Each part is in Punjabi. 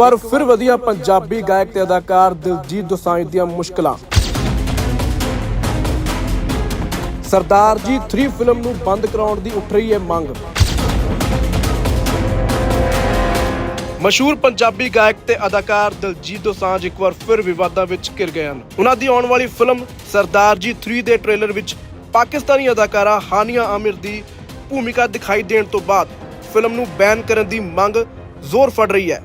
ਪਰ ਫਿਰ ਵਧੀਆ ਪੰਜਾਬੀ ਗਾਇਕ ਤੇ ਅਦਾਕਾਰ ਦਿਲਜੀਤ ਦੋਸਾਂਝ ਦੀਆਂ ਮੁਸ਼ਕਲਾਂ। ਸਰਦਾਰ ਜੀ 3 ਫਿਲਮ ਨੂੰ ਬੰਦ ਕਰਾਉਣ ਦੀ ਉੱਠ ਰਹੀ ਹੈ ਮੰਗ। ਮਸ਼ਹੂਰ ਪੰਜਾਬੀ ਗਾਇਕ ਤੇ ਅਦਾਕਾਰ ਦਿਲਜੀਤ ਦੋਸਾਂਝ ਇੱਕ ਵਾਰ ਫਿਰ ਵਿਵਾਦਾਂ ਵਿੱਚ ਘਿਰ ਗਏ ਹਨ। ਉਹਨਾਂ ਦੀ ਆਉਣ ਵਾਲੀ ਫਿਲਮ ਸਰਦਾਰ ਜੀ 3 ਦੇ ਟ੍ਰੇਲਰ ਵਿੱਚ ਪਾਕਿਸਤਾਨੀ ਅਦਾਕਾਰਾ ਹਾਨੀਆ ਆਮਿਰ ਦੀ ਭੂਮਿਕਾ ਦਿਖਾਈ ਦੇਣ ਤੋਂ ਬਾਅਦ ਫਿਲਮ ਨੂੰ ਬੈਨ ਕਰਨ ਦੀ ਮੰਗ ਜ਼ੋਰ ਫੜ ਰਹੀ ਹੈ।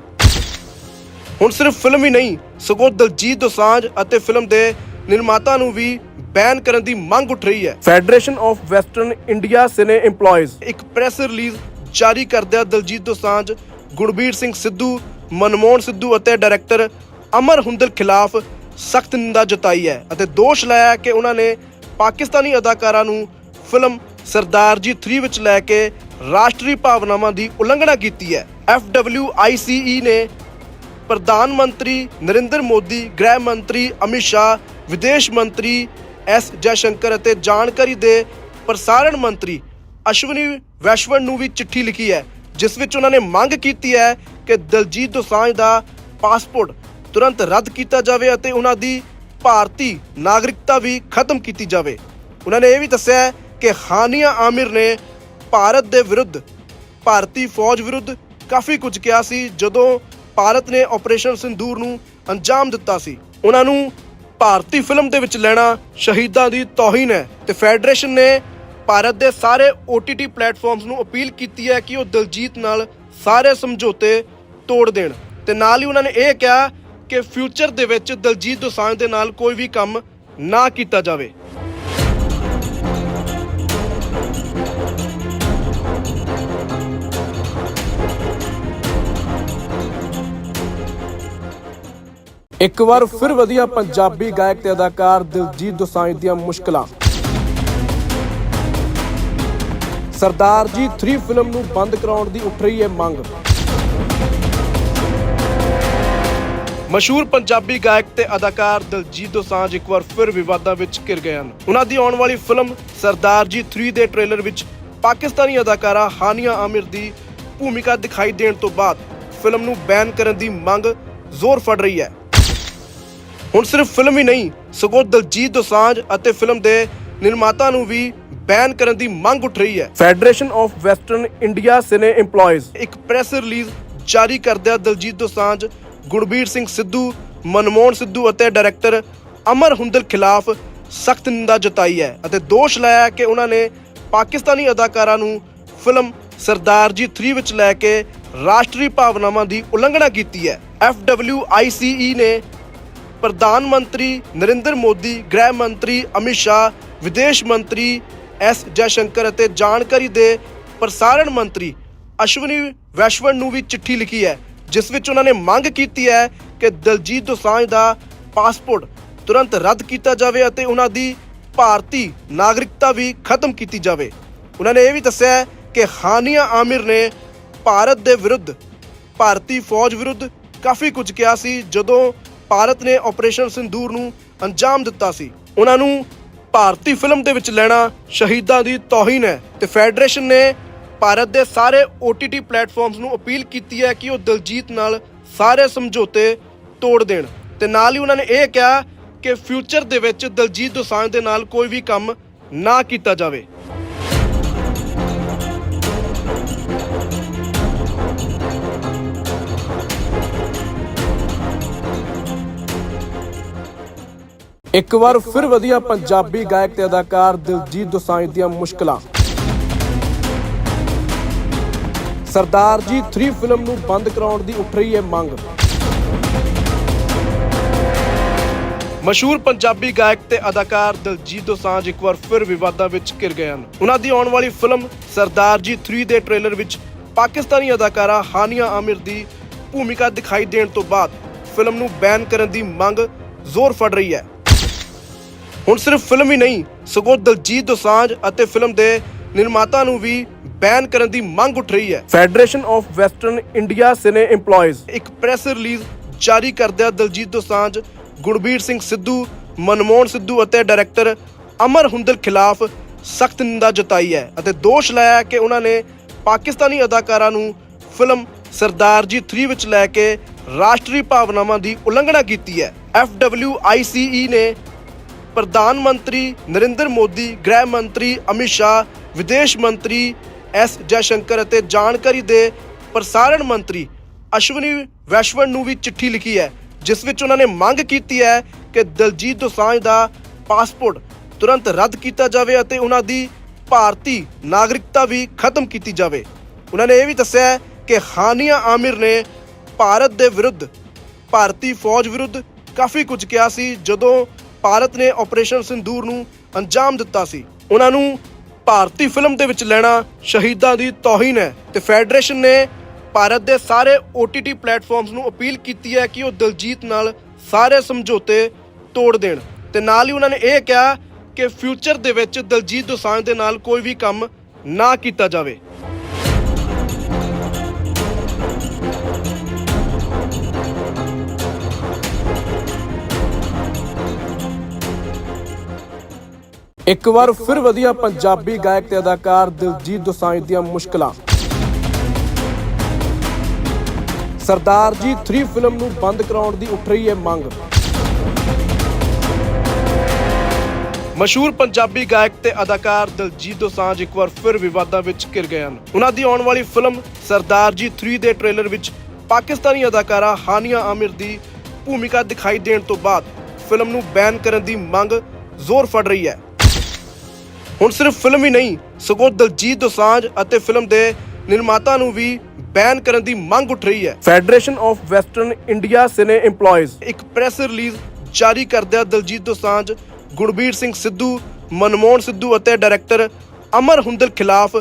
ਹੁਣ ਸਿਰਫ ਫਿਲਮ ਹੀ ਨਹੀਂ ਸਗੋਂ ਦਲਜੀਤ ਦੋਸਾਂਝ ਅਤੇ ਫਿਲਮ ਦੇ ਨਿਰਮਾਤਾ ਨੂੰ ਵੀ ਬੈਨ ਕਰਨ ਦੀ ਮੰਗ ਉੱਠ ਰਹੀ ਹੈ। Federation of western India cine EMPLOYEES ਇੱਕ ਪ੍ਰੈਸ ਰਿਲੀਜ਼ ਜਾਰੀ ਕਰਦਿਆਂ ਦਲਜੀਤ ਦੋਸਾਂਝ ਗੁਰਬੀਰ ਸਿੰਘ ਸਿੱਧੂ ਮਨਮੋਹਨ ਸਿੱਧੂ ਅਤੇ ਡਾਇਰੈਕਟਰ ਅਮਰ ਹੁੰਦਲ ਖਿਲਾਫ ਸਖਤ ਨਿੰਦਾ ਜਤਾਈ ਹੈ ਅਤੇ ਦੋਸ਼ ਲਾਇਆ ਕਿ ਉਹਨਾਂ ਨੇ ਪਾਕਿਸਤਾਨੀ ਅਦਾਕਾਰਾਂ ਨੂੰ ਫਿਲਮ ਸਰਦਾਰ ਜੀ 3 ਵਿੱਚ ਲੈ ਕੇ ਰਾਸ਼ਟਰੀ ਭਾਵਨਾਵਾਂ ਦੀ ਉਲੰਘਣਾ ਕੀਤੀ ਹੈ। FWICE ਨੇ ਪ੍ਰਧਾਨ ਮੰਤਰੀ ਨਰਿੰਦਰ ਮੋਦੀ, ਗ੍ਰਹਿ ਮੰਤਰੀ ਅਮਿਤ ਸ਼ਾਹ, ਵਿਦੇਸ਼ ਮੰਤਰੀ ਐਸ ਜੈਸ਼ੰਕਰ ਅਤੇ ਜਾਣਕਾਰੀ ਦੇ ਪ੍ਰਸਾਰਣ ਮੰਤਰੀ ਅਸ਼ਵਨੀ ਵੈਸ਼ਵਨ ਨੂੰ ਵੀ ਚਿੱਠੀ ਲਿਖੀ ਹੈ, ਜਿਸ ਵਿੱਚ ਉਹਨਾਂ ਨੇ ਮੰਗ ਕੀਤੀ ਹੈ ਕਿ ਦਲਜੀਤ ਦੋਸਾਂਝ ਦਾ ਪਾਸਪੋਰਟ ਤੁਰੰਤ ਰੱਦ ਕੀਤਾ ਜਾਵੇ ਅਤੇ ਉਹਨਾਂ ਦੀ ਭਾਰਤੀ ਨਾਗਰਿਕਤਾ ਵੀ ਖਤਮ ਕੀਤੀ ਜਾਵੇ। ਉਹਨਾਂ ਨੇ ਇਹ ਵੀ ਦੱਸਿਆ ਕਿ ਹਾਨੀਆ ਆਮਿਰ ਨੇ ਭਾਰਤ ਦੇ ਵਿਰੁੱਧ ਭਾਰਤੀ ਫੌਜ ਵਿਰੁੱਧ ਕਾਫੀ ਕੁਝ ਕਿਹਾ ਸੀ, ਜਦੋਂ ਭਾਰਤ ਨੇ ਆਪਰੇਸ਼ਨ ਸਿੰਦੂਰ ਨੂੰ ਅੰਜਾਮ ਦਿੱਤਾ ਸੀ। ਉਹਨਾਂ ਨੂੰ ਭਾਰਤੀ ਫਿਲਮ ਦੇ ਵਿੱਚ ਲੈਣਾ ਸ਼ਹੀਦਾਂ ਦੀ ਤੋਹੀਨ ਹੈ ਤੇ ਫੈਡਰੇਸ਼ਨ ਨੇ ਭਾਰਤ ਦੇ ਸਾਰੇ OTT ਪਲੇਟਫਾਰਮਸ ਨੂੰ ਅਪੀਲ ਕੀਤੀ ਹੈ ਕਿ ਉਹ ਦਲਜੀਤ ਨਾਲ ਸਾਰੇ ਸਮਝੌਤੇ ਤੋੜ ਦੇਣ। ਤੇ ਨਾਲ ਹੀ ਉਹਨਾਂ ਨੇ ਇਹ ਕਿਹਾ ਕਿ ਫਿਊਚਰ ਦੇ ਵਿੱਚ ਦਲਜੀਤ ਦੋਸਾਂਝ ਦੇ ਨਾਲ ਕੋਈ ਵੀ ਕੰਮ ਨਾ ਕੀਤਾ ਜਾਵੇ। ਇੱਕ ਵਾਰ ਫਿਰ ਵਧੀਆ ਪੰਜਾਬੀ ਗਾਇਕ ਤੇ ਅਦਾਕਾਰ ਦਿਲਜੀਤ ਦੋਸਾਂਝ ਦੀਆਂ ਮੁਸ਼ਕਲਾਂ। ਸਰਦਾਰ ਜੀ 3 ਫਿਲਮ ਨੂੰ ਬੰਦ ਕਰਾਉਣ ਦੀ ਉੱਠ ਰਹੀ ਹੈ ਮੰਗ। ਮਸ਼ਹੂਰ ਪੰਜਾਬੀ ਗਾਇਕ ਤੇ ਅਦਾਕਾਰ ਦਿਲਜੀਤ ਦੋਸਾਂਝ ਇੱਕ ਵਾਰ ਫਿਰ ਵਿਵਾਦਾਂ ਵਿੱਚ ਘਿਰ ਗਏ ਹਨ। ਉਹਨਾਂ ਦੀ ਆਉਣ ਵਾਲੀ ਫਿਲਮ ਸਰਦਾਰ ਜੀ 3 ਦੇ ਟ੍ਰੇਲਰ ਵਿੱਚ ਪਾਕਿਸਤਾਨੀ ਅਦਾਕਾਰਾ ਹਾਨੀਆ ਆਮਿਰ ਦੀ ਭੂਮਿਕਾ ਦਿਖਾਈ ਦੇਣ ਤੋਂ ਬਾਅਦ ਫਿਲਮ ਨੂੰ ਬੈਨ ਕਰਨ ਦੀ ਮੰਗ ਜ਼ੋਰ ਫੜ ਰਹੀ ਹੈ। ਹੁਣ ਸਿਰਫ ਫਿਲਮ ਹੀ ਨਹੀਂ ਸਗੋਂ ਦਲਜੀਤ ਦੋਸਾਂਝ ਅਤੇ ਫਿਲਮ ਦੇ ਨਿਰਮਾਤਾ ਨੂੰ ਵੀ ਬੈਨ ਕਰਨ ਦੀ ਮੰਗ ਉੱਠ ਰਹੀ ਹੈ। Federation of western India cine EMPLOYEES ਇੱਕ ਪ੍ਰੈਸ ਰਿਲੀਜ਼ ਜਾਰੀ ਕਰਦਿਆਂ ਦਲਜੀਤ ਦੋਸਾਂਝ ਗੁਰਬੀਰ ਸਿੰਘ ਸਿੱਧੂ ਮਨਮੋਹਨ ਸਿੱਧੂ ਅਤੇ ਡਾਇਰੈਕਟਰ ਅਮਰ ਹੁੰਦਲ ਖਿਲਾਫ ਸਖਤ ਨਿੰਦਾ ਜਤਾਈ ਹੈ ਅਤੇ ਦੋਸ਼ ਲਾਇਆ ਕਿ ਉਹਨਾਂ ਨੇ ਪਾਕਿਸਤਾਨੀ ਅਦਾਕਾਰਾਂ ਨੂੰ ਫਿਲਮ ਸਰਦਾਰ ਜੀ 3 ਵਿੱਚ ਲੈ ਕੇ ਰਾਸ਼ਟਰੀ ਭਾਵਨਾਵਾਂ ਦੀ ਉਲੰਘਣਾ ਕੀਤੀ ਹੈ। FWICE ਨੇ ਪ੍ਰਧਾਨ ਮੰਤਰੀ ਨਰਿੰਦਰ ਮੋਦੀ, ਗ੍ਰਹਿ ਮੰਤਰੀ ਅਮਿਤ ਸ਼ਾਹ, ਵਿਦੇਸ਼ ਮੰਤਰੀ ਐਸ ਜੈਸ਼ੰਕਰ ਅਤੇ ਜਾਣਕਾਰੀ ਦੇ ਪ੍ਰਸਾਰਣ ਮੰਤਰੀ ਅਸ਼ਵਨੀ ਵੈਸ਼ਵਨ ਨੂੰ ਵੀ ਚਿੱਠੀ ਲਿਖੀ ਹੈ, ਜਿਸ ਵਿੱਚ ਉਹਨਾਂ ਨੇ ਮੰਗ ਕੀਤੀ ਹੈ ਕਿ ਦਲਜੀਤ ਦੋਸਾਂਝ ਦਾ ਪਾਸਪੋਰਟ ਤੁਰੰਤ ਰੱਦ ਕੀਤਾ ਜਾਵੇ ਅਤੇ ਉਹਨਾਂ ਦੀ ਭਾਰਤੀ ਨਾਗਰਿਕਤਾ ਵੀ ਖਤਮ ਕੀਤੀ ਜਾਵੇ। ਉਹਨਾਂ ਨੇ ਇਹ ਵੀ ਦੱਸਿਆ ਕਿ ਹਾਨੀਆ ਆਮਿਰ ਨੇ ਭਾਰਤ ਦੇ ਵਿਰੁੱਧ ਭਾਰਤੀ ਫੌਜ ਵਿਰੁੱਧ ਕਾਫੀ ਕੁਝ ਕਿਹਾ ਸੀ, ਜਦੋਂ ਭਾਰਤ ਨੇ ਆਪਰੇਸ਼ਨ ਸਿੰਦੂਰ ਨੂੰ ਅੰਜਾਮ ਦਿੱਤਾ ਸੀ। ਉਹਨਾਂ ਨੂੰ ਭਾਰਤੀ ਫਿਲਮ ਦੇ ਵਿੱਚ ਲੈਣਾ ਸ਼ਹੀਦਾਂ ਦੀ ਤੋਹੀਨ ਹੈ ਤੇ ਫੈਡਰੇਸ਼ਨ ਨੇ ਭਾਰਤ ਦੇ ਸਾਰੇ OTT ਪਲੇਟਫਾਰਮਸ ਨੂੰ ਅਪੀਲ ਕੀਤੀ ਹੈ ਕਿ ਉਹ ਦਲਜੀਤ ਨਾਲ ਸਾਰੇ ਸਮਝੌਤੇ ਤੋੜ ਦੇਣ। ਤੇ ਨਾਲ ਹੀ ਉਹਨਾਂ ਨੇ ਇਹ ਕਿਹਾ ਕਿ ਫਿਊਚਰ ਦੇ ਵਿੱਚ ਦਲਜੀਤ ਦੋਸਾਂਝ ਦੇ ਨਾਲ ਕੋਈ ਵੀ ਕੰਮ ਨਾ ਕੀਤਾ ਜਾਵੇ। ਇੱਕ ਵਾਰ ਫਿਰ ਵਧੀਆ ਪੰਜਾਬੀ ਗਾਇਕ ਤੇ ਅਦਾਕਾਰ ਦਿਲਜੀਤ ਦੋਸਾਂਝ ਦੀਆਂ ਮੁਸ਼ਕਲਾਂ। ਸਰਦਾਰ ਜੀ 3 ਫਿਲਮ ਨੂੰ ਬੰਦ ਕਰਾਉਣ ਦੀ ਉੱਠ ਰਹੀ ਹੈ ਮੰਗ। ਮਸ਼ਹੂਰ ਪੰਜਾਬੀ ਗਾਇਕ ਤੇ ਅਦਾਕਾਰ ਦਿਲਜੀਤ ਦੋਸਾਂਝ ਇੱਕ ਵਾਰ ਫਿਰ ਵਿਵਾਦਾਂ ਵਿੱਚ ਘਿਰ ਗਏ ਹਨ। ਉਹਨਾਂ ਦੀ ਆਉਣ ਵਾਲੀ ਫਿਲਮ ਸਰਦਾਰ ਜੀ 3 ਦੇ ਟ੍ਰੇਲਰ ਵਿੱਚ ਪਾਕਿਸਤਾਨੀ ਅਦਾਕਾਰਾ ਹਾਨੀਆ ਆਮਿਰ ਦੀ ਭੂਮਿਕਾ ਦਿਖਾਈ ਦੇਣ ਤੋਂ ਬਾਅਦ ਫਿਲਮ ਨੂੰ ਬੈਨ ਕਰਨ ਦੀ ਮੰਗ ਜ਼ੋਰ ਫੜ ਰਹੀ ਹੈ। ਹੁਣ ਸਿਰਫ ਫਿਲਮ ਹੀ ਨਹੀਂ ਸਗੋਂ ਦਲਜੀਤ ਦੋਸਾਂਝ ਅਤੇ ਫਿਲਮ ਦੇ ਨਿਰਮਾਤਾ ਨੂੰ ਵੀ ਬੈਨ ਕਰਨ ਦੀ ਮੰਗ ਉੱਠ ਰਹੀ ਹੈ। Federation of western India cine EMPLOYEES ਇੱਕ ਪ੍ਰੈਸ ਰਿਲੀਜ਼ ਜਾਰੀ ਕਰਦਿਆਂ ਦਲਜੀਤ ਦੋਸਾਂਝ ਗੁਰਬੀਰ ਸਿੰਘ ਸਿੱਧੂ ਮਨਮੋਹਨ ਸਿੱਧੂ ਅਤੇ ਡਾਇਰੈਕਟਰ ਅਮਰ ਹੁੰਦਲ ਖਿਲਾਫ ਸਖਤ ਨਿੰਦਾ ਜਤਾਈ ਹੈ ਅਤੇ ਦੋਸ਼ ਲਾਇਆ ਕਿ ਉਹਨਾਂ ਨੇ ਪਾਕਿਸਤਾਨੀ ਅਦਾਕਾਰਾਂ ਨੂੰ ਫਿਲਮ ਸਰਦਾਰ ਜੀ 3 ਵਿੱਚ ਲੈ ਕੇ ਰਾਸ਼ਟਰੀ ਭਾਵਨਾਵਾਂ ਦੀ ਉਲੰਘਣਾ ਕੀਤੀ ਹੈ। FWICE ਨੇ ਪ੍ਰਧਾਨ ਮੰਤਰੀ ਨਰਿੰਦਰ ਮੋਦੀ, ਗ੍ਰਹਿ ਮੰਤਰੀ ਅਮਿਤ ਸ਼ਾਹ, ਵਿਦੇਸ਼ ਮੰਤਰੀ ਐਸ ਜੈਸ਼ੰਕਰ ਅਤੇ ਜਾਣਕਾਰੀ ਦੇ ਪ੍ਰਸਾਰਣ ਮੰਤਰੀ ਅਸ਼ਵਨੀ ਵੈਸ਼ਵਨ ਨੂੰ ਵੀ ਚਿੱਠੀ ਲਿਖੀ ਹੈ, ਜਿਸ ਵਿੱਚ ਉਹਨਾਂ ਨੇ ਮੰਗ ਕੀਤੀ ਹੈ ਕਿ ਦਲਜੀਤ ਦੋਸਾਂਝ ਦਾ ਪਾਸਪੋਰਟ ਤੁਰੰਤ ਰੱਦ ਕੀਤਾ ਜਾਵੇ ਅਤੇ ਉਹਨਾਂ ਦੀ ਭਾਰਤੀ ਨਾਗਰਿਕਤਾ ਵੀ ਖਤਮ ਕੀਤੀ ਜਾਵੇ। ਉਹਨਾਂ ਨੇ ਇਹ ਵੀ ਦੱਸਿਆ ਕਿ ਹਾਨੀਆ ਆਮਿਰ ਨੇ ਭਾਰਤ ਦੇ ਵਿਰੁੱਧ ਭਾਰਤੀ ਫੌਜ ਵਿਰੁੱਧ ਕਾਫੀ ਕੁਝ ਕਿਹਾ ਸੀ, ਜਦੋਂ ਭਾਰਤ ਨੇ ਆਪਰੇਸ਼ਨ ਸਿੰਦੂਰ ਨੂੰ ਅੰਜਾਮ ਦਿੱਤਾ ਸੀ। ਉਹਨਾਂ ਨੂੰ ਭਾਰਤੀ ਫਿਲਮ ਦੇ ਵਿੱਚ ਲੈਣਾ ਸ਼ਹੀਦਾਂ ਦੀ ਤੋਹੀਨ ਹੈ ਤੇ ਫੈਡਰੇਸ਼ਨ ਨੇ ਭਾਰਤ ਦੇ ਸਾਰੇ OTT ਪਲੇਟਫਾਰਮਸ ਨੂੰ ਅਪੀਲ ਕੀਤੀ ਹੈ ਕਿ ਉਹ ਦਲਜੀਤ ਨਾਲ ਸਾਰੇ ਸਮਝੌਤੇ ਤੋੜ ਦੇਣ। ਤੇ ਨਾਲ ਹੀ ਉਹਨਾਂ ਨੇ ਇਹ ਕਿਹਾ ਕਿ ਫਿਊਚਰ ਦੇ ਵਿੱਚ ਦਲਜੀਤ ਦੋਸਾਂਝ ਦੇ ਨਾਲ ਕੋਈ ਵੀ ਕੰਮ ਨਾ ਕੀਤਾ ਜਾਵੇ। ਇੱਕ ਵਾਰ ਫਿਰ ਵਧੀਆ ਪੰਜਾਬੀ ਗਾਇਕ ਤੇ ਅਦਾਕਾਰ ਦਿਲਜੀਤ ਦੋਸਾਂਝ ਦੀਆਂ ਮੁਸ਼ਕਲਾਂ। ਸਰਦਾਰ ਜੀ 3 ਫਿਲਮ ਨੂੰ ਬੰਦ ਕਰਾਉਣ ਦੀ ਉੱਠ ਰਹੀ ਹੈ ਮੰਗ। ਮਸ਼ਹੂਰ ਪੰਜਾਬੀ ਗਾਇਕ ਤੇ ਅਦਾਕਾਰ ਦਿਲਜੀਤ ਦੋਸਾਂਝ ਇੱਕ ਵਾਰ ਫਿਰ ਵਿਵਾਦਾਂ ਵਿੱਚ ਘਿਰ ਗਏ ਹਨ। ਉਹਨਾਂ ਦੀ ਆਉਣ ਵਾਲੀ ਫਿਲਮ ਸਰਦਾਰ ਜੀ 3 ਦੇ ਟ੍ਰੇਲਰ ਵਿੱਚ ਪਾਕਿਸਤਾਨੀ ਅਦਾਕਾਰਾ ਹਾਨੀਆ ਆਮਿਰ ਦੀ ਭੂਮਿਕਾ ਦਿਖਾਈ ਦੇਣ ਤੋਂ ਬਾਅਦ ਫਿਲਮ ਨੂੰ ਬੈਨ ਕਰਨ ਦੀ ਮੰਗ ਜ਼ੋਰ ਫੜ ਰਹੀ ਹੈ। ਹੁਣ ਸਿਰਫ ਫਿਲਮ ਹੀ ਨਹੀਂ ਸਗੋਂ ਦਲਜੀਤ ਦੋਸਾਂਝ ਅਤੇ ਫਿਲਮ ਦੇ ਨਿਰਮਾਤਾ ਨੂੰ ਵੀ ਬੈਨ ਕਰਨ ਦੀ ਮੰਗ ਉੱਠ ਰਹੀ ਹੈ। Federation of western India cine EMPLOYEES ਇੱਕ ਪ੍ਰੈਸ ਰਿਲੀਜ਼ ਜਾਰੀ ਕਰਦਿਆਂ ਦਲਜੀਤ ਦੋਸਾਂਝ ਗੁਰਬੀਰ ਸਿੰਘ ਸਿੱਧੂ ਮਨਮੋਹਨ ਸਿੱਧੂ ਅਤੇ ਡਾਇਰੈਕਟਰ ਅਮਰ ਹੁੰਦਲ ਖਿਲਾਫ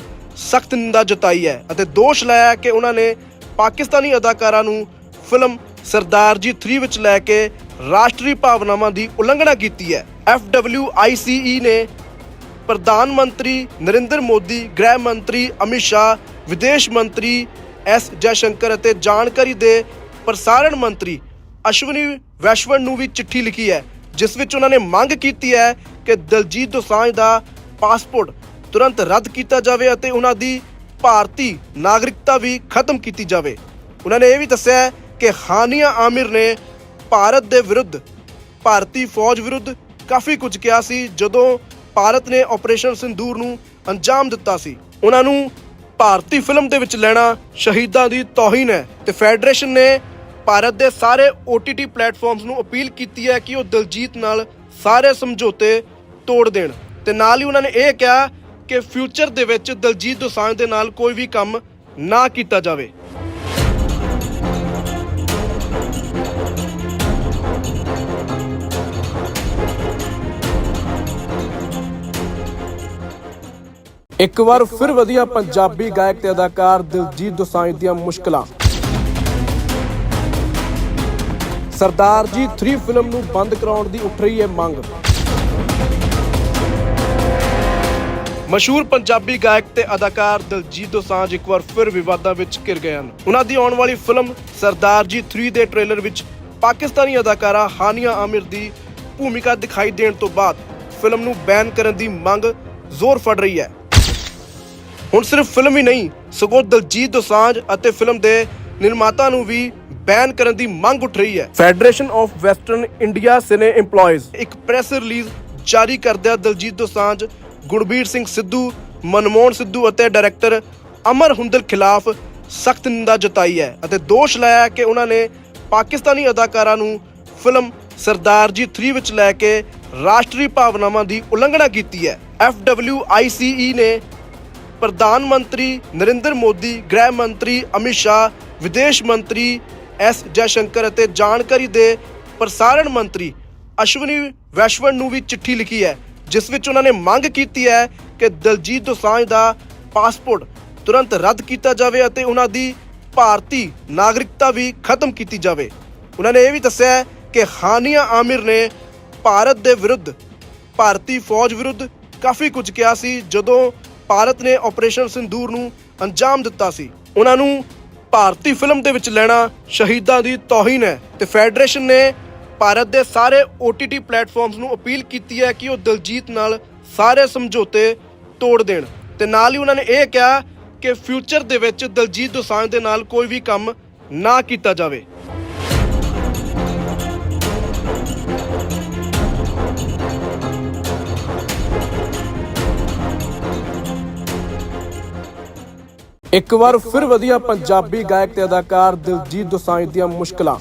ਸਖਤ ਨਿੰਦਾ ਜਤਾਈ ਹੈ ਅਤੇ ਦੋਸ਼ ਲਾਇਆ ਕਿ ਉਹਨਾਂ ਨੇ ਪਾਕਿਸਤਾਨੀ ਅਦਾਕਾਰਾਂ ਨੂੰ ਫਿਲਮ ਸਰਦਾਰ ਜੀ 3 ਵਿੱਚ ਲੈ ਕੇ ਰਾਸ਼ਟਰੀ ਭਾਵਨਾਵਾਂ ਦੀ ਉਲੰਘਣਾ ਕੀਤੀ ਹੈ। FWICE ਨੇ ਪ੍ਰਧਾਨ ਮੰਤਰੀ ਨਰਿੰਦਰ ਮੋਦੀ, ਗ੍ਰਹਿ ਮੰਤਰੀ ਅਮਿਤ ਸ਼ਾਹ, ਵਿਦੇਸ਼ ਮੰਤਰੀ ਐਸ ਜੈਸ਼ੰਕਰ ਅਤੇ ਜਾਣਕਾਰੀ ਦੇ ਪ੍ਰਸਾਰਣ ਮੰਤਰੀ ਅਸ਼ਵਨੀ ਵੈਸ਼ਵਨ ਨੂੰ ਵੀ ਚਿੱਠੀ ਲਿਖੀ ਹੈ, ਜਿਸ ਵਿੱਚ ਉਹਨਾਂ ਨੇ ਮੰਗ ਕੀਤੀ ਹੈ ਕਿ ਦਲਜੀਤ ਦੋਸਾਂਝ ਦਾ ਪਾਸਪੋਰਟ ਤੁਰੰਤ ਰੱਦ ਕੀਤਾ ਜਾਵੇ ਅਤੇ ਉਹਨਾਂ ਦੀ ਭਾਰਤੀ ਨਾਗਰਿਕਤਾ ਵੀ ਖਤਮ ਕੀਤੀ ਜਾਵੇ। ਉਹਨਾਂ ਨੇ ਇਹ ਵੀ ਦੱਸਿਆ ਕਿ ਹਾਨੀਆ ਆਮਿਰ ਨੇ ਭਾਰਤ ਦੇ ਵਿਰੁੱਧ ਭਾਰਤੀ ਫੌਜ ਵਿਰੁੱਧ ਕਾਫੀ ਕੁਝ ਕਿਹਾ ਸੀ, ਜਦੋਂ ਭਾਰਤ ਨੇ ਆਪਰੇਸ਼ਨ ਸਿੰਦੂਰ ਨੂੰ ਅੰਜਾਮ ਦਿੱਤਾ ਸੀ। ਉਹਨਾਂ ਨੂੰ ਭਾਰਤੀ ਫਿਲਮ ਦੇ ਵਿੱਚ ਲੈਣਾ ਸ਼ਹੀਦਾਂ ਦੀ ਤੋਹੀਨ ਹੈ ਤੇ ਫੈਡਰੇਸ਼ਨ ਨੇ ਭਾਰਤ ਦੇ ਸਾਰੇ OTT ਪਲੇਟਫਾਰਮਸ ਨੂੰ ਅਪੀਲ ਕੀਤੀ ਹੈ ਕਿ ਉਹ ਦਲਜੀਤ ਨਾਲ ਸਾਰੇ ਸਮਝੌਤੇ ਤੋੜ ਦੇਣ। ਤੇ ਨਾਲ ਹੀ ਉਹਨਾਂ ਨੇ ਇਹ ਕਿਹਾ ਕਿ ਫਿਊਚਰ ਦੇ ਵਿੱਚ ਦਲਜੀਤ ਦੋਸਾਂਝ ਦੇ ਨਾਲ ਕੋਈ ਵੀ ਕੰਮ ਨਾ ਕੀਤਾ ਜਾਵੇ। ਇੱਕ ਵਾਰ ਫਿਰ ਵਧੀਆ ਪੰਜਾਬੀ ਗਾਇਕ ਤੇ ਅਦਾਕਾਰ ਦਿਲਜੀਤ ਦੋਸਾਂਝ ਦੀਆਂ ਮੁਸ਼ਕਲਾਂ। ਸਰਦਾਰ ਜੀ 3 ਫਿਲਮ ਨੂੰ ਬੰਦ ਕਰਾਉਣ ਦੀ ਉੱਠ ਰਹੀ ਹੈ ਮੰਗ। ਮਸ਼ਹੂਰ ਪੰਜਾਬੀ ਗਾਇਕ ਤੇ ਅਦਾਕਾਰ ਦਿਲਜੀਤ ਦੋਸਾਂਝ ਇੱਕ ਵਾਰ ਫਿਰ ਵਿਵਾਦਾਂ ਵਿੱਚ ਘਿਰ ਗਏ ਹਨ। ਉਹਨਾਂ ਦੀ ਆਉਣ ਵਾਲੀ ਫਿਲਮ ਸਰਦਾਰ ਜੀ 3 ਦੇ ਟ੍ਰੇਲਰ ਵਿੱਚ ਪਾਕਿਸਤਾਨੀ ਅਦਾਕਾਰਾ ਹਾਨੀਆ ਆਮਿਰ ਦੀ ਭੂਮਿਕਾ ਦਿਖਾਈ ਦੇਣ ਤੋਂ ਬਾਅਦ ਫਿਲਮ ਨੂੰ ਬੈਨ ਕਰਨ ਦੀ ਮੰਗ ਜ਼ੋਰ ਫੜ ਰਹੀ ਹੈ। ਹੁਣ ਸਿਰਫ ਫਿਲਮ ਹੀ ਨਹੀਂ ਸਗੋਂ ਦਲਜੀਤ ਦੋਸਾਂਝ ਅਤੇ ਫਿਲਮ ਦੇ ਨਿਰਮਾਤਾ ਨੂੰ ਵੀ ਬੈਨ ਕਰਨ ਦੀ ਮੰਗ ਉੱਠ ਰਹੀ ਹੈ। Federation of western India cine EMPLOYEES ਇੱਕ ਪ੍ਰੈਸ ਰਿਲੀਜ਼ ਜਾਰੀ ਕਰਦਿਆਂ ਦਲਜੀਤ ਦੋਸਾਂਝ ਗੁਰਬੀਰ ਸਿੰਘ ਸਿੱਧੂ ਮਨਮੋਹਨ ਸਿੱਧੂ ਅਤੇ ਡਾਇਰੈਕਟਰ ਅਮਰ ਹੁੰਦਲ ਖਿਲਾਫ ਸਖਤ ਨਿੰਦਾ ਜਤਾਈ ਹੈ ਅਤੇ ਦੋਸ਼ ਲਾਇਆ ਕਿ ਉਹਨਾਂ ਨੇ ਪਾਕਿਸਤਾਨੀ ਅਦਾਕਾਰਾਂ ਨੂੰ ਫਿਲਮ ਸਰਦਾਰ ਜੀ 3 ਵਿੱਚ ਲੈ ਕੇ ਰਾਸ਼ਟਰੀ ਭਾਵਨਾਵਾਂ ਦੀ ਉਲੰਘਣਾ ਕੀਤੀ ਹੈ। FWICE ਨੇ ਪ੍ਰਧਾਨ ਮੰਤਰੀ ਨਰਿੰਦਰ ਮੋਦੀ, ਗ੍ਰਹਿ ਮੰਤਰੀ ਅਮਿਤ ਸ਼ਾਹ, ਵਿਦੇਸ਼ ਮੰਤਰੀ ਐਸ ਜੈਸ਼ੰਕਰ ਅਤੇ ਜਾਣਕਾਰੀ ਦੇ ਪ੍ਰਸਾਰਣ ਮੰਤਰੀ ਅਸ਼ਵਨੀ ਵੈਸ਼ਵਨ ਨੂੰ ਵੀ ਚਿੱਠੀ ਲਿਖੀ ਹੈ, ਜਿਸ ਵਿੱਚ ਉਹਨਾਂ ਨੇ ਮੰਗ ਕੀਤੀ ਹੈ ਕਿ ਦਲਜੀਤ ਦੋਸਾਂਝ ਦਾ ਪਾਸਪੋਰਟ ਤੁਰੰਤ ਰੱਦ ਕੀਤਾ ਜਾਵੇ ਅਤੇ ਉਹਨਾਂ ਦੀ ਭਾਰਤੀ ਨਾਗਰਿਕਤਾ ਵੀ ਖਤਮ ਕੀਤੀ ਜਾਵੇ। ਉਹਨਾਂ ਨੇ ਇਹ ਵੀ ਦੱਸਿਆ ਕਿ ਹਾਨੀਆ ਆਮਿਰ ਨੇ ਭਾਰਤ ਦੇ ਵਿਰੁੱਧ ਭਾਰਤੀ ਫੌਜ ਵਿਰੁੱਧ ਕਾਫੀ ਕੁਝ ਕਿਹਾ ਸੀ, ਜਦੋਂ ਭਾਰਤ ਨੇ ਆਪਰੇਸ਼ਨ ਸਿੰਦੂਰ ਨੂੰ ਅੰਜਾਮ ਦਿੱਤਾ ਸੀ। ਉਹਨਾਂ ਨੂੰ ਭਾਰਤੀ ਫਿਲਮ ਦੇ ਵਿੱਚ ਲੈਣਾ ਸ਼ਹੀਦਾਂ ਦੀ ਤੋਹੀਨ ਹੈ ਤੇ ਫੈਡਰੇਸ਼ਨ ਨੇ ਭਾਰਤ ਦੇ ਸਾਰੇ OTT ਪਲੇਟਫਾਰਮਸ ਨੂੰ ਅਪੀਲ ਕੀਤੀ ਹੈ ਕਿ ਉਹ ਦਲਜੀਤ ਨਾਲ ਸਾਰੇ ਸਮਝੌਤੇ ਤੋੜ ਦੇਣ। ਤੇ ਨਾਲ ਹੀ ਉਹਨਾਂ ਨੇ ਇਹ ਕਿਹਾ ਕਿ ਫਿਊਚਰ ਦੇ ਵਿੱਚ ਦਲਜੀਤ ਦੋਸਾਂਝ ਦੇ ਨਾਲ ਕੋਈ ਵੀ ਕੰਮ ਨਾ ਕੀਤਾ ਜਾਵੇ। ਇੱਕ ਵਾਰ ਫਿਰ ਵਧੀਆ ਪੰਜਾਬੀ ਗਾਇਕ ਤੇ ਅਦਾਕਾਰ ਦਿਲਜੀਤ ਦੋਸਾਂਝ ਦੀਆਂ ਮੁਸ਼ਕਲਾਂ।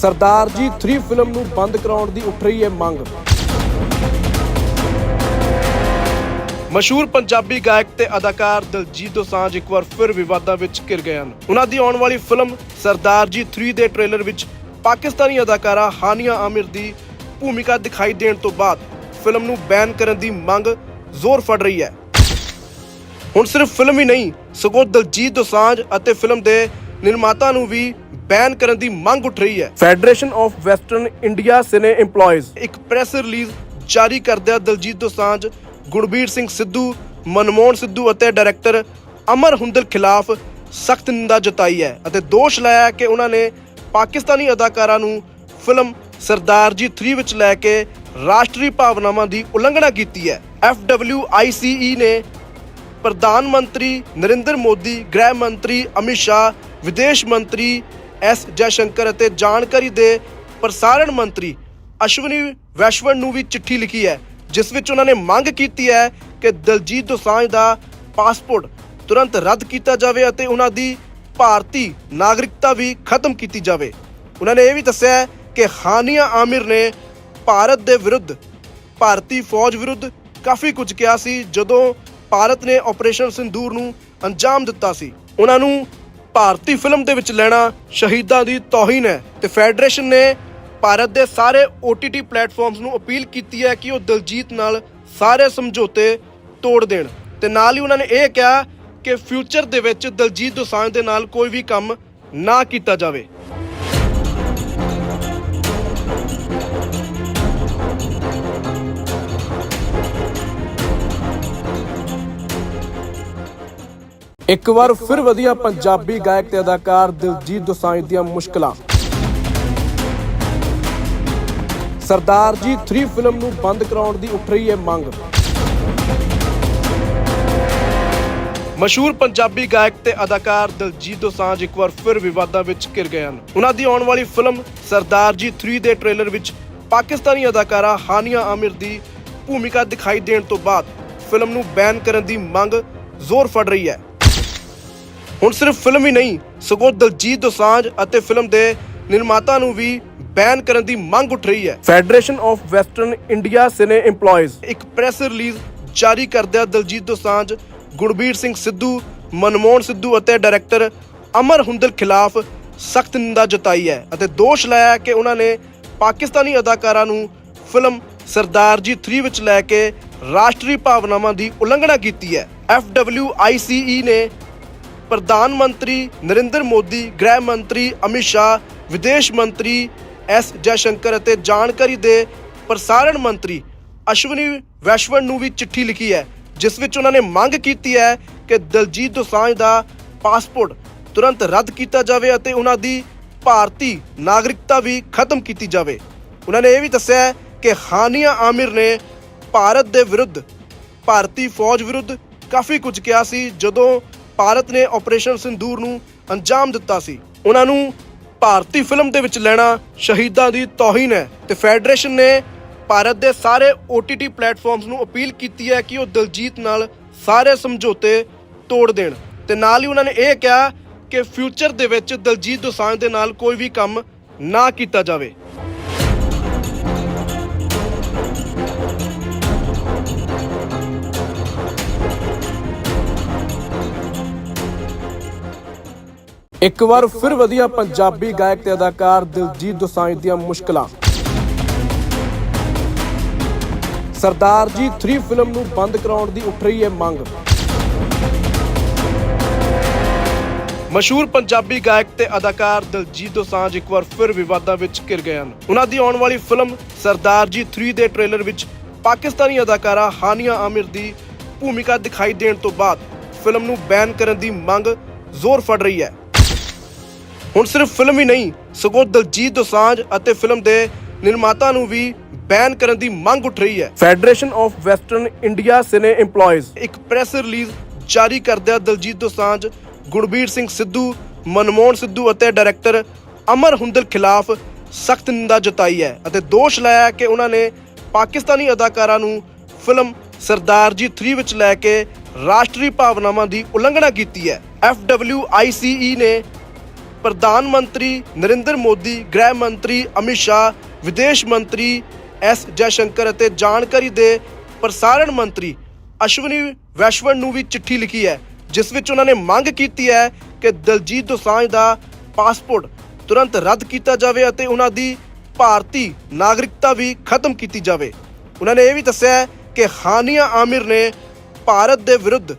ਸਰਦਾਰ ਜੀ 3 ਫਿਲਮ ਨੂੰ ਬੰਦ ਕਰਾਉਣ ਦੀ ਉੱਠ ਰਹੀ ਹੈ ਮੰਗ। ਮਸ਼ਹੂਰ ਪੰਜਾਬੀ ਗਾਇਕ ਤੇ ਅਦਾਕਾਰ ਦਿਲਜੀਤ ਦੋਸਾਂਝ ਇੱਕ ਵਾਰ ਫਿਰ ਵਿਵਾਦਾਂ ਵਿੱਚ ਘਿਰ ਗਏ ਹਨ। ਉਹਨਾਂ ਦੀ ਆਉਣ ਵਾਲੀ ਫਿਲਮ ਸਰਦਾਰ ਜੀ 3 ਦੇ ਟ੍ਰੇਲਰ ਵਿੱਚ ਪਾਕਿਸਤਾਨੀ ਅਦਾਕਾਰਾ ਹਾਨੀਆ ਆਮਿਰ ਦੀ ਭੂਮਿਕਾ ਦਿਖਾਈ ਦੇਣ ਤੋਂ ਬਾਅਦ ਫਿਲਮ ਨੂੰ ਬੈਨ ਕਰਨ ਦੀ ਮੰਗ ਜ਼ੋਰ ਫੜ ਰਹੀ ਹੈ। ਹੁਣ ਸਿਰਫ ਫਿਲਮ ਹੀ ਨਹੀਂ ਸਗੋਂ ਦਲਜੀਤ ਦੋਸਾਂਝ ਅਤੇ ਫਿਲਮ ਦੇ ਨਿਰਮਾਤਾ ਨੂੰ ਵੀ ਬੈਨ ਕਰਨ ਦੀ ਮੰਗ ਉੱਠ ਰਹੀ ਹੈ। Federation of western India cine EMPLOYEES ਇੱਕ ਪ੍ਰੈਸ ਰਿਲੀਜ਼ ਜਾਰੀ ਕਰਦਿਆਂ ਦਲਜੀਤ ਦੋਸਾਂਝ ਗੁਰਬੀਰ ਸਿੰਘ ਸਿੱਧੂ ਮਨਮੋਹਨ ਸਿੱਧੂ ਅਤੇ ਡਾਇਰੈਕਟਰ ਅਮਰ ਹੁੰਦਲ ਖਿਲਾਫ ਸਖਤ ਨਿੰਦਾ ਜਤਾਈ ਹੈ ਅਤੇ ਦੋਸ਼ ਲਾਇਆ ਕਿ ਉਹਨਾਂ ਨੇ ਪਾਕਿਸਤਾਨੀ ਅਦਾਕਾਰਾਂ ਨੂੰ ਫਿਲਮ ਸਰਦਾਰ ਜੀ 3 ਵਿੱਚ ਲੈ ਕੇ ਰਾਸ਼ਟਰੀ ਭਾਵਨਾਵਾਂ ਦੀ ਉਲੰਘਣਾ ਕੀਤੀ ਹੈ। FWICE ਨੇ ਪ੍ਰਧਾਨ ਮੰਤਰੀ ਨਰਿੰਦਰ ਮੋਦੀ, ਗ੍ਰਹਿ ਮੰਤਰੀ ਅਮਿਤ ਸ਼ਾਹ, ਵਿਦੇਸ਼ ਮੰਤਰੀ ਐਸ ਜੈਸ਼ੰਕਰ ਅਤੇ ਜਾਣਕਾਰੀ ਦੇ ਪ੍ਰਸਾਰਣ ਮੰਤਰੀ ਅਸ਼ਵਨੀ ਵੈਸ਼ਵਨ ਨੂੰ ਵੀ ਚਿੱਠੀ ਲਿਖੀ ਹੈ, ਜਿਸ ਵਿੱਚ ਉਹਨਾਂ ਨੇ ਮੰਗ ਕੀਤੀ ਹੈ ਕਿ ਦਲਜੀਤ ਦੋਸਾਂਝ ਦਾ ਪਾਸਪੋਰਟ ਤੁਰੰਤ ਰੱਦ ਕੀਤਾ ਜਾਵੇ ਅਤੇ ਉਹਨਾਂ ਦੀ ਭਾਰਤੀ ਨਾਗਰਿਕਤਾ ਵੀ ਖਤਮ ਕੀਤੀ ਜਾਵੇ। ਉਹਨਾਂ ਨੇ ਇਹ ਵੀ ਦੱਸਿਆ ਕਿ ਹਾਨੀਆ ਆਮਿਰ ਨੇ ਭਾਰਤ ਦੇ ਵਿਰੁੱਧ ਭਾਰਤੀ ਫੌਜ ਵਿਰੁੱਧ ਕਾਫੀ ਕੁਝ ਕਿਹਾ ਸੀ, ਜਦੋਂ ਭਾਰਤ ਨੇ ਆਪਰੇਸ਼ਨ ਸਿੰਦੂਰ ਨੂੰ ਅੰਜਾਮ ਦਿੱਤਾ ਸੀ। ਉਹਨਾਂ ਨੂੰ ਭਾਰਤੀ ਫਿਲਮ ਦੇ ਵਿੱਚ ਲੈਣਾ ਸ਼ਹੀਦਾਂ ਦੀ ਤੋਹੀਨ ਹੈ ਤੇ ਫੈਡਰੇਸ਼ਨ ਨੇ ਭਾਰਤ ਦੇ ਸਾਰੇ OTT ਪਲੇਟਫਾਰਮਸ ਨੂੰ ਅਪੀਲ ਕੀਤੀ ਹੈ ਕਿ ਉਹ ਦਲਜੀਤ ਨਾਲ ਸਾਰੇ ਸਮਝੌਤੇ ਤੋੜ ਦੇਣ। ਤੇ ਨਾਲ ਹੀ ਉਹਨਾਂ ਨੇ ਇਹ ਕਿਹਾ ਕਿ ਫਿਊਚਰ ਦੇ ਵਿੱਚ ਦਲਜੀਤ ਦੋਸਾਂਝ ਦੇ ਨਾਲ ਕੋਈ ਵੀ ਕੰਮ ਨਾ ਕੀਤਾ ਜਾਵੇ। ਇੱਕ ਵਾਰ ਫਿਰ ਵਧੀਆ ਪੰਜਾਬੀ ਗਾਇਕ ਤੇ ਅਦਾਕਾਰ ਦਿਲਜੀਤ ਦੋਸਾਂਝ ਦੀਆਂ ਮੁਸ਼ਕਲਾਂ। ਸਰਦਾਰ ਜੀ 3 ਫਿਲਮ ਨੂੰ ਬੰਦ ਕਰਾਉਣ ਦੀ ਉੱਠ ਰਹੀ ਹੈ ਮੰਗ। ਮਸ਼ਹੂਰ ਪੰਜਾਬੀ ਗਾਇਕ ਤੇ ਅਦਾਕਾਰ ਦਿਲਜੀਤ ਦੋਸਾਂਝ ਇੱਕ ਵਾਰ ਫਿਰ ਵਿਵਾਦਾਂ ਵਿੱਚ ਘਿਰ ਗਏ ਹਨ। ਉਹਨਾਂ ਦੀ ਆਉਣ ਵਾਲੀ ਫਿਲਮ ਸਰਦਾਰ ਜੀ 3 ਦੇ ਟ੍ਰੇਲਰ ਵਿੱਚ ਪਾਕਿਸਤਾਨੀ ਅਦਾਕਾਰਾ ਹਾਨੀਆ ਆਮਿਰ ਦੀ ਭੂਮਿਕਾ ਦਿਖਾਈ ਦੇਣ ਤੋਂ ਬਾਅਦ ਫਿਲਮ ਨੂੰ ਬੈਨ ਕਰਨ ਦੀ ਮੰਗ ਜ਼ੋਰ ਫੜ ਰਹੀ ਹੈ। ਹੁਣ ਸਿਰਫ ਫਿਲਮ ਹੀ ਨਹੀਂ ਸਗੋਂ ਦਲਜੀਤ ਦੋਸਾਂਝ ਅਤੇ ਫਿਲਮ ਦੇ ਨਿਰਮਾਤਾ ਨੂੰ ਵੀ ਬੈਨ ਕਰਨ ਦੀ ਮੰਗ ਉੱਠ ਰਹੀ ਹੈ। Federation of western India cine EMPLOYEES ਇੱਕ ਪ੍ਰੈਸ ਰਿਲੀਜ਼ ਜਾਰੀ ਕਰਦਿਆਂ ਦਲਜੀਤ ਦੋਸਾਂਝ ਗੁਰਬੀਰ ਸਿੰਘ ਸਿੱਧੂ ਮਨਮੋਹਨ ਸਿੱਧੂ ਅਤੇ ਡਾਇਰੈਕਟਰ ਅਮਰ ਹੁੰਦਲ ਖਿਲਾਫ ਸਖਤ ਨਿੰਦਾ ਜਤਾਈ ਹੈ ਅਤੇ ਦੋਸ਼ ਲਾਇਆ ਕਿ ਉਹਨਾਂ ਨੇ ਪਾਕਿਸਤਾਨੀ ਅਦਾਕਾਰਾਂ ਨੂੰ ਫਿਲਮ ਸਰਦਾਰ ਜੀ 3 ਵਿੱਚ ਲੈ ਕੇ ਰਾਸ਼ਟਰੀ ਭਾਵਨਾਵਾਂ ਦੀ ਉਲੰਘਣਾ ਕੀਤੀ ਹੈ। FWICE ਨੇ ਪ੍ਰਧਾਨ ਮੰਤਰੀ ਨਰਿੰਦਰ ਮੋਦੀ, ਗ੍ਰਹਿ ਮੰਤਰੀ ਅਮਿਤ ਸ਼ਾਹ, ਵਿਦੇਸ਼ ਮੰਤਰੀ ਐਸ ਜੈਸ਼ੰਕਰ ਅਤੇ ਜਾਣਕਾਰੀ ਦੇ ਪ੍ਰਸਾਰਣ ਮੰਤਰੀ ਅਸ਼ਵਨੀ ਵੈਸ਼ਵਨ ਨੂੰ ਵੀ ਚਿੱਠੀ ਲਿਖੀ ਹੈ, ਜਿਸ ਵਿੱਚ ਉਹਨਾਂ ਨੇ ਮੰਗ ਕੀਤੀ ਹੈ ਕਿ ਦਲਜੀਤ ਦੋਸਾਂਝ ਦਾ ਪਾਸਪੋਰਟ ਤੁਰੰਤ ਰੱਦ ਕੀਤਾ ਜਾਵੇ ਅਤੇ ਉਹਨਾਂ ਦੀ ਭਾਰਤੀ ਨਾਗਰਿਕਤਾ ਵੀ ਖਤਮ ਕੀਤੀ ਜਾਵੇ। ਉਹਨਾਂ ਨੇ ਇਹ ਵੀ ਦੱਸਿਆ ਕਿ ਹਾਨੀਆ ਆਮਿਰ ਨੇ ਭਾਰਤ ਦੇ ਵਿਰੁੱਧ ਭਾਰਤੀ ਫੌਜ ਵਿਰੁੱਧ ਕਾਫੀ ਕੁਝ ਕਿਹਾ ਸੀ, ਜਦੋਂ ਭਾਰਤ ਨੇ ਆਪਰੇਸ਼ਨ ਸਿੰਦੂਰ ਨੂੰ ਅੰਜਾਮ ਦਿੱਤਾ ਸੀ। ਉਹਨਾਂ ਨੂੰ ਭਾਰਤੀ ਫਿਲਮ ਦੇ ਵਿੱਚ ਲੈਣਾ ਸ਼ਹੀਦਾਂ ਦੀ ਤੋਹੀਨ ਹੈ ਤੇ ਫੈਡਰੇਸ਼ਨ ਨੇ ਭਾਰਤ ਦੇ ਸਾਰੇ OTT ਪਲੇਟਫਾਰਮਸ ਨੂੰ ਅਪੀਲ ਕੀਤੀ ਹੈ ਕਿ ਉਹ ਦਲਜੀਤ ਨਾਲ ਸਾਰੇ ਸਮਝੌਤੇ ਤੋੜ ਦੇਣ। ਤੇ ਨਾਲ ਹੀ ਉਹਨਾਂ ਨੇ ਇਹ ਕਿਹਾ ਕਿ ਫਿਊਚਰ ਦੇ ਵਿੱਚ ਦਲਜੀਤ ਦੋਸਾਂਝ ਦੇ ਨਾਲ ਕੋਈ ਵੀ ਕੰਮ ਨਾ ਕੀਤਾ ਜਾਵੇ। ਇੱਕ ਵਾਰ ਫਿਰ ਵਧੀਆ ਪੰਜਾਬੀ ਗਾਇਕ ਤੇ ਅਦਾਕਾਰ ਦਿਲਜੀਤ ਦੋਸਾਂਝ ਦੀਆਂ ਮੁਸ਼ਕਲਾਂ। ਸਰਦਾਰ ਜੀ 3 ਫਿਲਮ ਨੂੰ ਬੰਦ ਕਰਾਉਣ ਦੀ ਉੱਠ ਰਹੀ ਹੈ ਮੰਗ। ਮਸ਼ਹੂਰ ਪੰਜਾਬੀ ਗਾਇਕ ਤੇ ਅਦਾਕਾਰ ਦਿਲਜੀਤ ਦੋਸਾਂਝ ਇੱਕ ਵਾਰ ਫਿਰ ਵਿਵਾਦਾਂ ਵਿੱਚ ਘਿਰ ਗਏ ਹਨ। ਉਹਨਾਂ ਦੀ ਆਉਣ ਵਾਲੀ ਫਿਲਮ ਸਰਦਾਰ ਜੀ 3 ਦੇ ਟ੍ਰੇਲਰ ਵਿੱਚ ਪਾਕਿਸਤਾਨੀ ਅਦਾਕਾਰਾ ਹਾਨੀਆ ਆਮਿਰ ਦੀ ਭੂਮਿਕਾ ਦਿਖਾਈ ਦੇਣ ਤੋਂ ਬਾਅਦ ਫਿਲਮ ਨੂੰ ਬੈਨ ਕਰਨ ਦੀ ਮੰਗ ਜ਼ੋਰ ਫੜ ਰਹੀ ਹੈ। ਹੁਣ ਸਿਰਫ ਫਿਲਮ ਹੀ ਨਹੀਂ ਸਗੋਂ ਦਲਜੀਤ ਦੋਸਾਂਝ ਅਤੇ ਫਿਲਮ ਦੇ ਨਿਰਮਾਤਾ ਨੂੰ ਵੀ ਬੈਨ ਕਰਨ ਦੀ ਮੰਗ ਉੱਠ ਰਹੀ ਹੈ। Federation of western India cine EMPLOYEES ਇੱਕ ਪ੍ਰੈਸ ਰਿਲੀਜ਼ ਜਾਰੀ ਕਰਦਿਆਂ ਦਲਜੀਤ ਦੋਸਾਂਝ ਗੁਰਬੀਰ ਸਿੰਘ ਸਿੱਧੂ ਮਨਮੋਹਨ ਸਿੱਧੂ ਅਤੇ ਡਾਇਰੈਕਟਰ ਅਮਰ ਹੁੰਦਲ ਖਿਲਾਫ ਸਖਤ ਨਿੰਦਾ ਜਤਾਈ ਹੈ ਅਤੇ ਦੋਸ਼ ਲਾਇਆ ਕਿ ਉਹਨਾਂ ਨੇ ਪਾਕਿਸਤਾਨੀ ਅਦਾਕਾਰਾਂ ਨੂੰ ਫਿਲਮ ਸਰਦਾਰ ਜੀ 3 ਵਿੱਚ ਲੈ ਕੇ ਰਾਸ਼ਟਰੀ ਭਾਵਨਾਵਾਂ ਦੀ ਉਲੰਘਣਾ ਕੀਤੀ ਹੈ। FWICE ਨੇ ਪ੍ਰਧਾਨ ਮੰਤਰੀ ਨਰਿੰਦਰ ਮੋਦੀ, ਗ੍ਰਹਿ ਮੰਤਰੀ ਅਮਿਤ ਸ਼ਾਹ, ਵਿਦੇਸ਼ ਮੰਤਰੀ ਐਸ ਜੈਸ਼ੰਕਰ ਅਤੇ ਜਾਣਕਾਰੀ ਦੇ ਪ੍ਰਸਾਰਣ ਮੰਤਰੀ ਅਸ਼ਵਨੀ ਵੈਸ਼ਵਨ ਨੂੰ ਵੀ ਚਿੱਠੀ ਲਿਖੀ ਹੈ, ਜਿਸ ਵਿੱਚ ਉਹਨਾਂ ਨੇ ਮੰਗ ਕੀਤੀ ਹੈ ਕਿ ਦਲਜੀਤ ਦੋਸਾਂਝ ਦਾ ਪਾਸਪੋਰਟ ਤੁਰੰਤ ਰੱਦ ਕੀਤਾ ਜਾਵੇ ਅਤੇ ਉਹਨਾਂ ਦੀ ਭਾਰਤੀ ਨਾਗਰਿਕਤਾ ਵੀ ਖਤਮ ਕੀਤੀ ਜਾਵੇ। ਉਹਨਾਂ ਨੇ ਇਹ ਵੀ ਦੱਸਿਆ ਕਿ ਹਾਨੀਆ ਆਮਿਰ ਨੇ ਭਾਰਤ ਦੇ ਵਿਰੁੱਧ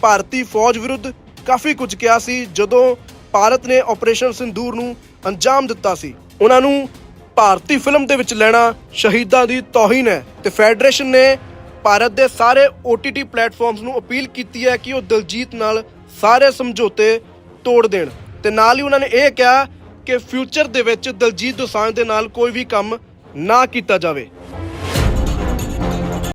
ਭਾਰਤੀ ਫੌਜ ਵਿਰੁੱਧ ਕਾਫੀ ਕੁਝ ਕਿਹਾ ਸੀ, ਜਦੋਂ ਭਾਰਤ ਨੇ ਆਪਰੇਸ਼ਨ ਸਿੰਦੂਰ ਨੂੰ ਅੰਜਾਮ ਦਿੱਤਾ ਸੀ। ਉਹਨਾਂ ਨੂੰ ਭਾਰਤੀ ਫਿਲਮ ਦੇ ਵਿੱਚ ਲੈਣਾ ਸ਼ਹੀਦਾਂ ਦੀ ਤੋਹੀਨ ਹੈ ਤੇ ਫੈਡਰੇਸ਼ਨ ਨੇ ਭਾਰਤ ਦੇ ਸਾਰੇ OTT ਪਲੇਟਫਾਰਮਸ ਨੂੰ ਅਪੀਲ ਕੀਤੀ ਹੈ ਕਿ ਉਹ ਦਲਜੀਤ ਨਾਲ ਸਾਰੇ ਸਮਝੌਤੇ ਤੋੜ ਦੇਣ। ਤੇ ਨਾਲ ਹੀ ਉਹਨਾਂ ਨੇ ਇਹ ਕਿਹਾ ਕਿ ਫਿਊਚਰ ਦੇ ਵਿੱਚ ਦਲਜੀਤ ਦੋਸਾਂਝ ਦੇ ਨਾਲ ਕੋਈ ਵੀ ਕੰਮ ਨਾ ਕੀਤਾ ਜਾਵੇ।